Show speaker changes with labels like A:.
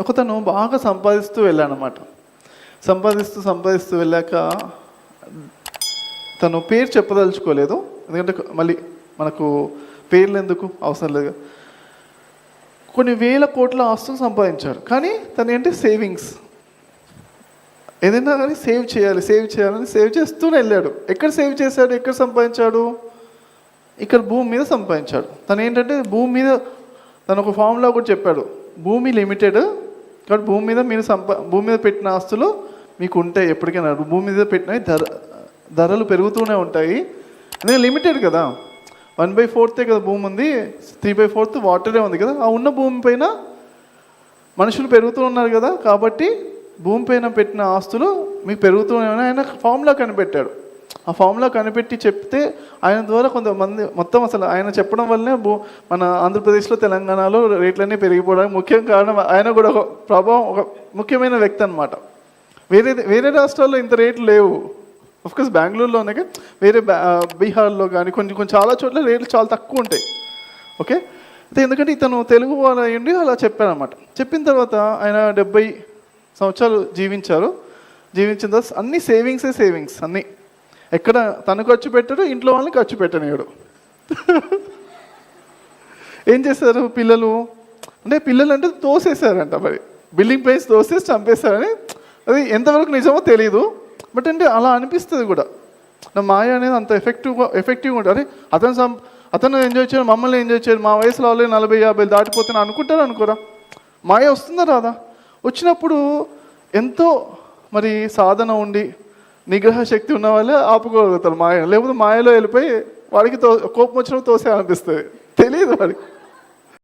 A: ఒకతను బాగా సంపాదిస్తూ వెళ్ళానమాట సంపాదిస్తూ సంపాదిస్తూ వెళ్ళాక తను పేరు చెప్పదలుచుకోలేదు. ఎందుకంటే మళ్ళీ మనకు పేర్లు ఎందుకు? అవసరం లేదు. కొన్ని వేల కోట్ల ఆస్తులు సంపాదించాడు కానీ తను ఏంటి? సేవింగ్స్. ఏదైనా కానీ సేవ్ చేయాలి సేవ్ చేయాలని సేవ్ చేస్తూనే వెళ్ళాడు. ఎక్కడ సేవ్ చేశాడు? ఎక్కడ సంపాదించాడు? ఇక్కడ భూమి మీద సంపాదించాడు. తను ఏంటంటే భూమి మీద తను ఒక ఫామ్లో కూడా చెప్పాడు. భూమి లిమిటెడ్ కాబట్టి భూమి మీద మీరు సంపా భూమి మీద పెట్టిన ఆస్తులు మీకు ఉంటాయి ఎప్పటికైనా. భూమి మీద పెట్టినవి ధర ధరలు పెరుగుతూనే ఉంటాయి. అదే లిమిటెడ్ కదా. వన్ బై ఫోర్తే కదా భూమి ఉంది త్రీ బై ఫోర్త్ వాటరే ఉంది కదా. ఆ ఉన్న భూమి పైన మనుషులు పెరుగుతూ ఉన్నారు కదా. కాబట్టి భూమి పైన పెట్టిన ఆస్తులు మీకు పెరుగుతూనే ఉన్నాయి. ఆయన ఫామ్లో కనిపెట్టాడు. ఆ ఫామ్లో కనిపెట్టి చెప్తే ఆయన ద్వారా కొంతమంది మొత్తం అసలు ఆయన చెప్పడం వల్లనే భూ మన ఆంధ్రప్రదేశ్లో తెలంగాణలో రేట్లన్నీ పెరిగిపోవడానికి ముఖ్యం కారణం ఆయన కూడా ఒక ప్రభావం ఒక ముఖ్యమైన వ్యక్తి అనమాట వేరే వేరే రాష్ట్రాల్లో ఇంత రేట్లు లేవు. కోర్స్ బెంగళూరులోనే కానీ వేరే బీహార్లో కానీ కొంచెం కొంచెం చాలా చోట్ల రేట్లు చాలా తక్కువ ఉంటాయి. ఓకే అయితే ఎందుకంటే ఇతను తెలుగు వాళ్ళు అయ్యండి అలా చెప్పారనమాట చెప్పిన తర్వాత ఆయన డెబ్బై సంవత్సరాలు జీవించారు. జీవించిన తర్వాత అన్ని సేవింగ్సే సేవింగ్స్ అన్నీ. ఎక్కడ తను ఖర్చు పెట్టడు ఇంట్లో వాళ్ళని ఖర్చు పెట్టనివాడు ఏం చేశారు పిల్లలు? అంటే పిల్లలు అంటే తోసేశారంట మరి. బిల్డింగ్ ప్రైస్ తోసేసి చంపేశారని అది ఎంతవరకు నిజమో తెలియదు బట్ అంటే అలా అనిపిస్తుంది కూడా. నా మాయ అనేది అంత ఎఫెక్టివ్గా ఎఫెక్టివ్గా ఉంటుంది అరే అతను సం అతను ఎంజాయ్ చేయరు మమ్మల్ని ఎంజాయ్ చేయరు మా వయసులో వాళ్ళే నలభై యాభై దాటిపోతే అనుకుంటారు అనుకోరా? మాయ వస్తుందా రాదా? వచ్చినప్పుడు ఎంతో మరి సాధన ఉండి నిగ్రహ శక్తి ఉన్న వాళ్ళే ఆపుకోగలుగుతారు మాయ లేకపోతే మాయలో వెళ్ళిపోయి వాడికి తో కోపం వచ్చినప్పుడు తోసే అనిపిస్తుంది తెలియదు వాడికి.